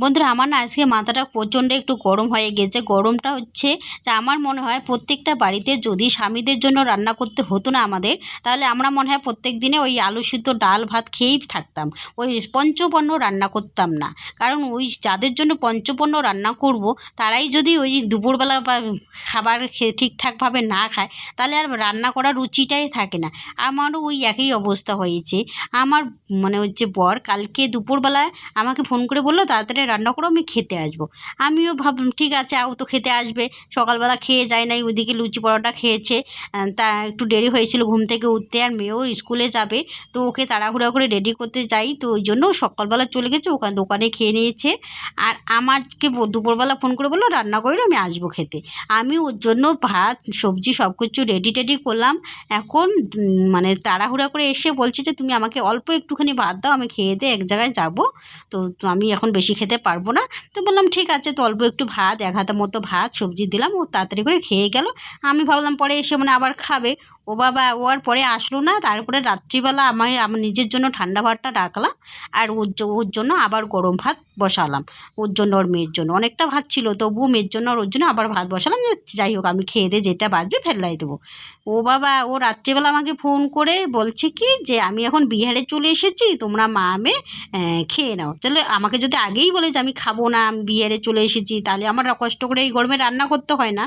বন্ধুরা, আমার না আজকে মাথাটা প্রচণ্ড একটু গরম হয়ে গেছে। গরমটা হচ্ছে যে আমার মনে হয় প্রত্যেকটা বাড়িতে যদি স্বামীদের জন্য রান্না করতে হতো না আমাদের, তাহলে আমরা মনে হয় প্রত্যেক দিনে ওই আলু সিদ্ধ ডাল ভাত খেয়েই থাকতাম। ওই পঞ্চপন্ন রান্না করতাম না। কারণ ওই যাদের জন্য পঞ্চপন্ন রান্না করব, তারাই যদি ওই দুপুরবেলা বা খাবার খেয়ে ঠিকঠাকভাবে না খায়, তাহলে আর রান্না করার রুচিটাই থাকে না। আমারও ওই একই অবস্থা হয়েছে। আমার মানে হচ্ছে বর কালকে দুপুরবেলায় আমাকে ফোন করে বলল, তাড়াতাড়ি রান্না করো, আমি খেতে আসব। আমিও ভাব, ঠিক আছে আও তো খেতে আসবে। সকালবেলা খেয়ে যায় নাই, ওইদিকে লুচি পরোটা খেয়েছে। তা একটু দেরি হয়েছিল ঘুম থেকে উঠতে, আর মেয়েও স্কুলে যাবে। তো ওকে তাড়াহুড়া করে রেডি করতে যাই। তো ওই জন্য সকালবেলা চলে গেছে ওখানে দোকানে খেয়ে নিয়েছে। আর আমাকে দুপুরবেলা ফোন করে বলল, রান্না করো, আমি আসব খেতে। আমি ওর জন্য ভাত, সবজি সব কিছু রেডি টেডি করলাম। এখন মানে তাড়াহুড়া করে এসে বলছে যে, তুমি আমাকে অল্প একটুখানি ভাত দাও, আমি খেয়ে দিয়ে এক জায়গায় যাব। তো আমি এখন বেশি খেতে পারব না। তো বললাম, ঠিক আছে, তো অল্প একটু ভাত, এক হাতের মতো ভাত, সবজি দিলাম, ও তাড়াতাড়ি করে খেয়ে গেল। আমি ভাবলাম, পরে এসে মানে আবার খাবে। ও বাবা, ও আর পরে আসলো না। তারপরে রাত্রিবেলা আমি আমার নিজের জন্য ঠান্ডা ভাতটা রাখলাম আর ওর ওর জন্য আবার গরম ভাত বসালাম। ওর জন্য ওর মেয়ের জন্য। অনেকটা ভাত ছিল, তবুও মেয়ের জন্য আর ওর জন্য আবার ভাত বসালাম। যে যাই হোক, আমি খেয়ে দিয়ে যেটা বাজবে ফেলাই দেবো। ও বাবা, ও রাত্রিবেলা আমাকে ফোন করে বলছে কি যে, আমি এখন বিহারে চলে এসেছি, তোমরা মা মে খেয়ে নাও। তাহলে আমাকে যদি আগেই বলে যে, আমি খাব না, আমি বিহারে চলে এসেছি, তাহলে আমার কষ্ট করে এই গরমে রান্না করতে হয় না।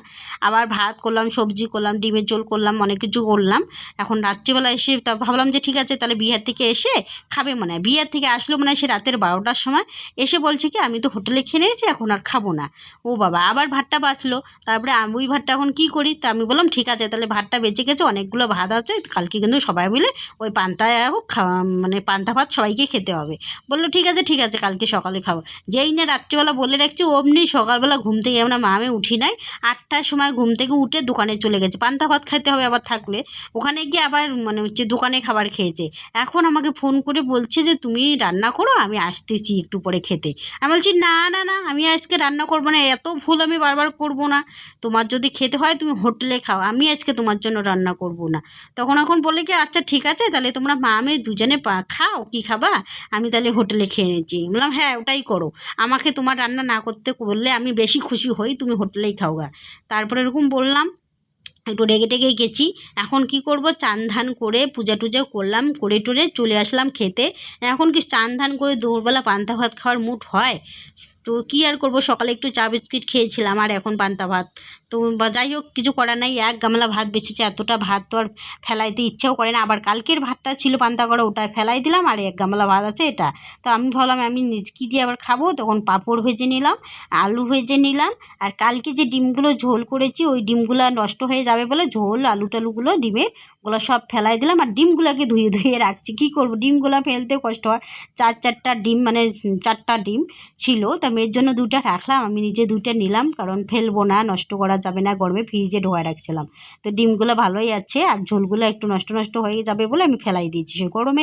আবার ভাত করলাম, সবজি করলাম, ডিমের ঝোল করলাম, অনেক কিছু করলাম। এখন রাত্রিবেলা এসে তা ভাবলাম যে ঠিক আছে, তাহলে বিহার থেকে এসে খাবে মনে হয়। বিহার থেকে আসলো মনে হয় সে রাতের বারোটার সময়। এসে বলছে কি, আমি তো হোটেলে খেয়ে নিয়েছি, এখন আর খাব না। ও বাবা, আবার ভাতটা বাঁচলো। তারপরে আমি ওই ভাতটা এখন কী করি? তা আমি বললাম, ঠিক আছে, তাহলে ভাতটা বেঁচে গেছে, অনেকগুলো ভাত আছে, কালকে কিন্তু সবাই মিলে ওই পান্তায় হোক মানে পান্তা ভাত সবাইকে খেতে হবে। বলল, ঠিক আছে ঠিক আছে, কালকে সকালে খাব। যেই না রাত্রিবেলা বলে রাখছি, অমনি সকালবেলা ঘুম থেকে, আমরা মা আমি উঠি নাই। আটটার সময় ঘুম থেকে উঠে দোকানে চলে গেছে। পান্তা ভাত খেতে হবে, আবার থাকলে। ওখানে গিয়ে আবার মানে হচ্ছে দোকানে খাবার খেয়েছে। এখন আমাকে ফোন করে বলছে যে, তুমি রান্না করো, আমি আসতেছি একটু পরে খেতে। আমি বলছি, না না না, আমি আজকে রান্না করব না, এত ভুল আমি বারবার করব না। তোমার যদি খেতে হয় তুমি হোটেলে খাও, আমি আজকে তোমার জন্য রান্না করব না। তখন এখন বলে কি আচ্ছা ঠিক আছে, তাহলে তোমরা মা, আমি দুজনে পা- খাও, কি খাবা? আমি তাহলে হোটেলে খেয়ে নিচ্ছি। বললাম হ্যাঁ ওটাই করো। আমাকে তোমার রান্না না করতে বললে আমি বেশি খুশি হই, তুমি হোটেলেই খাও গা তারপরে এরকম বললাম একটু রেগে টেগে গেছি। এখন কি করব? চান ধান করে পূজা টুজা করলাম, করে টুরে চলে আসলাম খেতে। এখন কি চান ধান করে দুপুরবেলা পান্তা ভাত খাওয়ার মুড হয়? তো কী আর করব? সকালে একটু চা বিস্কিট খেয়েছিলাম আর এখন পান্তা ভাত। তো যাই হোক, কিছু করার নাই। এক গামলা ভাত বেঁচেছে এতটা ভাত তো আর ফেলাইতে ইচ্ছেও করে না। আবার কালকের ভাতটা ছিল পান্তা করা ওটা ফেলাই দিলাম আর এক গামলা ভাত আছে এটা। তো আমি ভাবলাম, আমি কী দিয়ে আবার খাব? তখন পাঁপড় ভেজে নিলাম, আলু ভেজে নিলাম আর কালকে যে ডিমগুলো ঝোল করেছি, ওই ডিমগুলো নষ্ট হয়ে যাবে বলে ঝোল, আলু টালুগুলো, ডিমের ওগুলো সব ফেলাই দিলাম আর ডিমগুলোকে ধুয়ে ধুয়ে রাখছি। কী করব? ডিমগুলো ফেলতে কষ্ট হয়। চার চারটা ডিম মানে চারটা ডিম ছিল, তা মেয়ের জন্য দুটা রাখলাম, আমি নিজে দুটা নিলাম, কারণ ফেলব না, নষ্ট করা যাবে না, গরমে ফ্রিজে ঢোয়া রাখছিলাম। তো ডিমগুলো ভালোই আছে, আর ঝোলগুলো একটু নষ্ট নষ্ট হয়ে যাবে বলে আমি ফেলাই দিয়েছি। সে গরমে